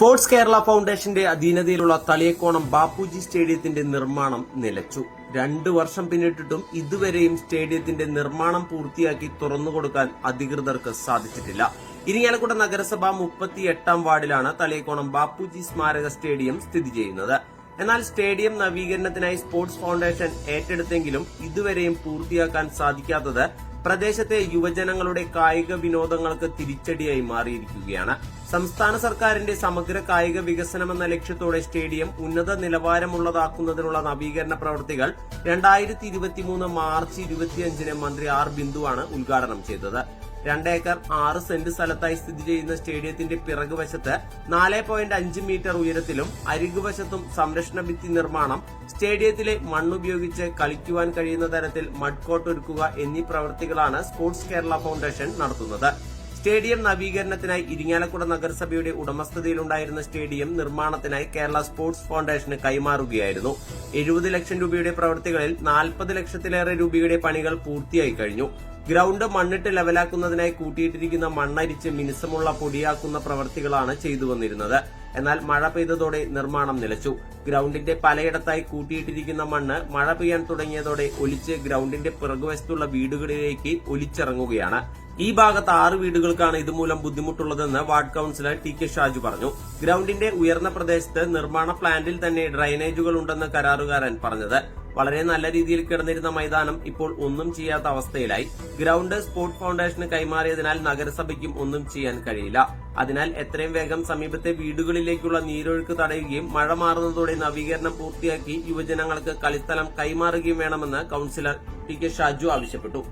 Sports Kerala ഫൗണ്ടേഷന്റെ അധീനതയിലുള്ള തളിയക്കോണം ബാപ്പുജി സ്റ്റേഡിയത്തിന്റെ നിർമ്മാണം നിലച്ചു. രണ്ടു വർഷം പിന്നിട്ടിട്ടും ഇതുവരെയും സ്റ്റേഡിയത്തിന്റെ നിർമ്മാണം പൂർത്തിയാക്കി തുറന്നുകൊടുക്കാൻ അധികൃതർക്ക് സാധിച്ചിട്ടില്ല. ഇരിങ്ങാലക്കുട നഗരസഭ മുപ്പത്തി എട്ടാം വാർഡിലാണ് തളിയക്കോണം ബാപ്പുജി സ്മാരക സ്റ്റേഡിയം സ്ഥിതി ചെയ്യുന്നത്. എന്നാൽ സ്റ്റേഡിയം നവീകരണത്തിനായി സ്പോർട്സ് ഫൗണ്ടേഷൻ ഏറ്റെടുത്തെങ്കിലും ഇതുവരെയും പൂർത്തിയാക്കാൻ സാധിക്കാത്തത് പ്രദേശത്തെ യുവജനങ്ങളുടെ കായിക വിനോദങ്ങൾക്ക് തിരിച്ചടിയായി മാറിയിരിക്കുകയാണ്. സംസ്ഥാന സർക്കാരിന്റെ സമഗ്ര കായിക വികസനമെന്ന ലക്ഷ്യത്തോടെ സ്റ്റേഡിയം ഉന്നത നിലവാരമുള്ളതാക്കുന്നതിനുള്ള നവീകരണ പ്രവൃത്തികൾ രണ്ടായിരത്തി ഇരുപത്തിമൂന്ന് മാർച്ച് ഇരുപത്തിയഞ്ചിന് മന്ത്രി ആർ ബിന്ദുവാണ് ഉദ്ഘാടനം ചെയ്തത്. രണ്ടേക്കർ ആറ് സെന്റ് സ്ഥലത്തായി സ്ഥിതി ചെയ്യുന്ന സ്റ്റേഡിയത്തിന്റെ പിറകുവശത്ത് നാല് പോയിന്റ് അഞ്ച് മീറ്റർ ഉയരത്തിലും അരികുവശത്തും സംരക്ഷണ ഭിത്തി നിർമ്മാണം സ്റ്റേഡിയത്തിലെ മണ്ണുപയോഗിച്ച് കളിക്കുവാൻ കഴിയുന്ന തരത്തിൽ മഡ് കോട്ട് ഒരുക്കുക എന്നീ പ്രവൃത്തികളാണ് സ്പോർട്സ് കേരള ഫൗണ്ടേഷൻ നടത്തുന്നത്. സ്റ്റേഡിയം നവീകരണത്തിനായി ഇരിങ്ങാലക്കുട നഗരസഭയുടെ ഉടമസ്ഥതയിലുണ്ടായിരുന്ന സ്റ്റേഡിയം നിർമ്മാണത്തിനായി കേരള സ്പോർട്സ് ഫൗണ്ടേഷന് കൈമാറുകയായിരുന്നു. എഴുപത് ലക്ഷം രൂപയുടെ പ്രവൃത്തികളിൽ നാൽപ്പത് ലക്ഷത്തിലേറെ രൂപയുടെ പണികൾ പൂർത്തിയായി കഴിഞ്ഞു. ഗ്രൗണ്ട് മണ്ണിട്ട് ലെവലാക്കുന്നതിനായി കൂട്ടിയിട്ടിരിക്കുന്ന മണ്ണരിച്ച് മിനുസമുള്ള പൊടിയാക്കുന്ന പ്രവൃത്തികളാണ് ചെയ്തു വന്നിരുന്നത്. എന്നാൽ മഴ പെയ്തതോടെ നിർമ്മാണം നിലച്ചു. ഗ്രൗണ്ടിന്റെ പലയിടത്തായി കൂട്ടിയിട്ടിരിക്കുന്ന മണ്ണ് മഴ പെയ്യാൻ തുടങ്ങിയതോടെ ഒലിച്ച് ഗ്രൗണ്ടിന്റെ പിറകുവശത്തുള്ള വീടുകളിലേക്ക് ഒലിച്ചിറങ്ങുകയാണ്. ഈ ഭാഗത്ത് ആറ് വീടുകൾക്കാണ് ഇതുമൂലം ബുദ്ധിമുട്ടുള്ളതെന്ന് ward councillor T K Shaju പറഞ്ഞു. ഗ്രൗണ്ടിന്റെ ഉയർന്ന പ്രദേശത്ത് നിർമ്മാണ പ്ലാന്റിൽ തന്നെ ഡ്രൈനേജുകൾ ഉണ്ടെന്ന് കരാറുകാരൻ പറഞ്ഞത്. വളരെ നല്ല രീതിയിൽ കിടന്നിരുന്ന മൈതാനം ഇപ്പോൾ ഒന്നും ചെയ്യാത്ത അവസ്ഥയിലായി. ഗ്രൗണ്ട് സ്പോർട് ഫൗണ്ടേഷന് കൈമാറിയതിനാൽ നഗരസഭയ്ക്കും ഒന്നും ചെയ്യാൻ കഴിയില്ല. അതിനാൽ എത്രയും വേഗം സമീപത്തെ വീടുകളിലേക്കുള്ള നീരൊഴുക്ക് തടയുകയും മഴ മാറുന്നതോടെ നവീകരണം പൂർത്തിയാക്കി യുവജനങ്ങൾക്ക് കളിസ്ഥലം കൈമാറുകയും വേണമെന്ന് കൌൺസിലർ ടി കെ ഷാജു ആവശ്യപ്പെട്ടു.